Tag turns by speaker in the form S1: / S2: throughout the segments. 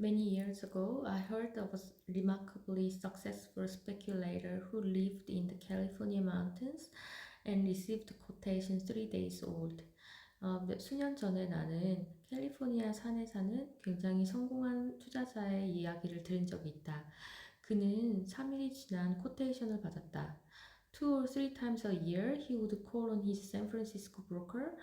S1: Many years ago, I heard of a remarkably successful speculator who lived in the California mountains and received quotation three days old. 어, 몇- 수년 전에 나는 캘리포니아 산에 사는 굉장히 성공한 투자자의 이야기를 들은 적이 있다. 그는 3일이 지난 코테이션을 받았다. Two or three times a year, he would call on his San Francisco broker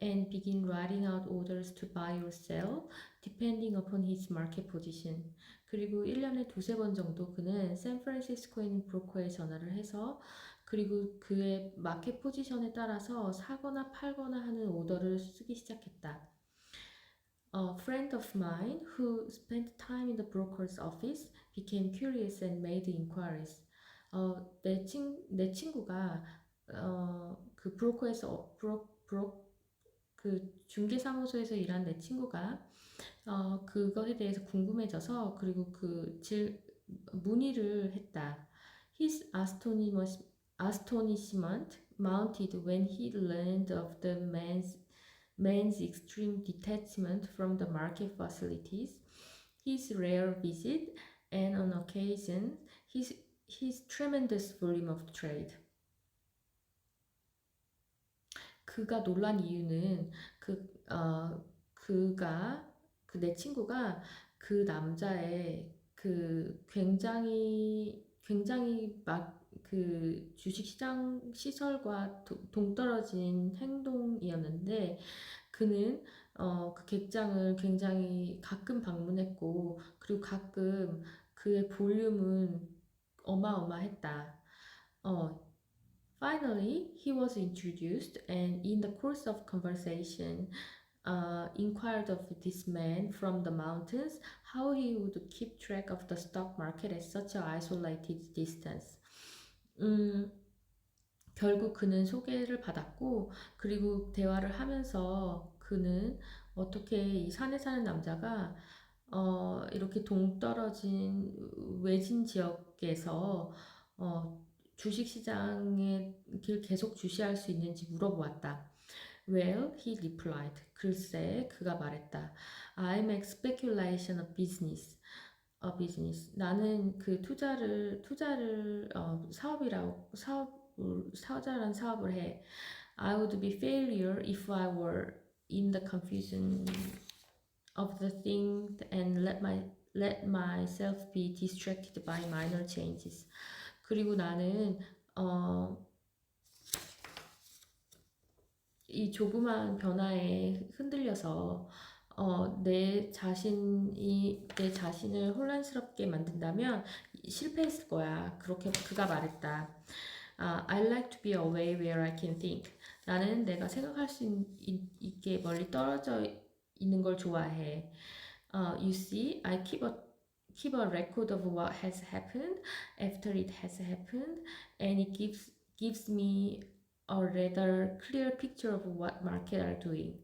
S1: and begin writing out orders to buy or sell, depending upon his market position. 그리고 1년에 두세 번 정도 그는 샌프란시스코에 있는 브로커에 전화를 해서 그리고 그의 마켓 포지션에 따라서 사거나 팔거나 하는 오더를 쓰기 시작했다. A friend of mine who spent time in the broker's office became curious and made inquiries. 어, 내, 친, 내 친구가 어, 그 브로커에서 어, 브로, 브로, 그 중개사무소에서 일한 내 친구가 어, 그것에 대해서 궁금해져서 그리고 그 질, 문의를 했다. His astonishment, astonishment mounted when he learned of the man's, man's extreme detachment from the market facilities, his rare visit, and on occasion his, his tremendous volume of trade. 그가 놀란 이유는 그, 어, 그가 그 내 친구가 그 남자의 그 굉장히 굉장히 막 그 주식시장 시설과 도- 동떨어진 행동이었는데 그는 어, 그 객장을 굉장히 가끔 방문했고 그리고 가끔 그의 볼륨은 어마어마했다. 어, Finally, he was introduced, and in the course of conversation, uh, inquired of this man from the mountains how he would keep track of the stock market at such an isolated distance. 음, 결국 그는 소개를 받았고, 그리고 대화를 하면서 그는 어떻게 이 산에 사는 남자가 어, 이렇게 동떨어진 외진 지역에서 어, 주식시장에 길 계속 주시할 수 있는지 물어보았다. Well, he replied. 글쎄, 그가 말했다. I make speculation a business. A business. 나는 그 투자를 투자를 어, 사업이라고 사업 사자란 사업을 해. I would be failure if I were in the confusion of the thing and let my let myself be distracted by minor changes. 그리고 나는 어, 이 조그마한 변화에 흔들려서 어, 내 자신이 내 자신을 혼란스럽게 만든다면 실패했을 거야. 그렇게 그가 말했다. 아, I like to be away where I can think. 나는 내가 생각할 수 있, 있게 멀리 떨어져 있는 걸 좋아해. 어, you see, I keep a keep a record of what has happened after it has happened, and it gives gives me a rather clear picture of what market are doing.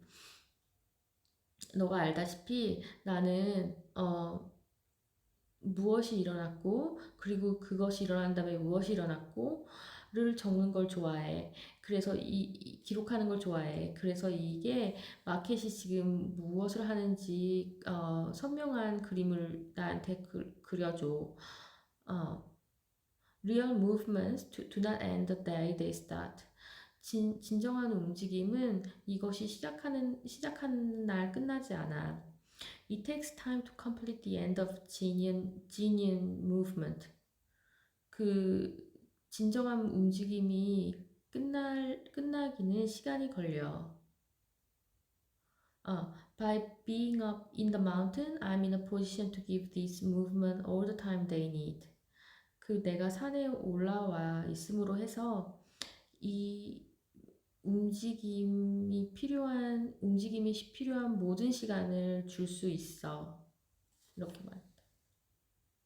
S1: 너가 알다시피 나는 어 무엇이 일어났고 그리고 그것이 일어난 다음에 무엇이 일어났고 를 적는 걸 좋아해. 그래서 이, 이 기록하는 걸 좋아해. 그래서 이게 마켓이 지금 무엇을 하는지 어, 선명한 그림을 나한테 그, 그려줘. 어, real movements do, do not end the day they start. 진, 진정한 움직임은 이것이 시작하는 시작하는 날 끝나지 않아. It takes time to complete the end of genuine, genuine movement. 그 진정한 움직임이 끝날 끝나기는 시간이 걸려. 어, by being up in the mountain, I'm in a position to give this movement all the time they need. 그 내가 산에 올라와 있음으로 해서 이 움직임이 필요한 움직임이 필요한 모든 시간을 줄 수 있어. 이렇게 말.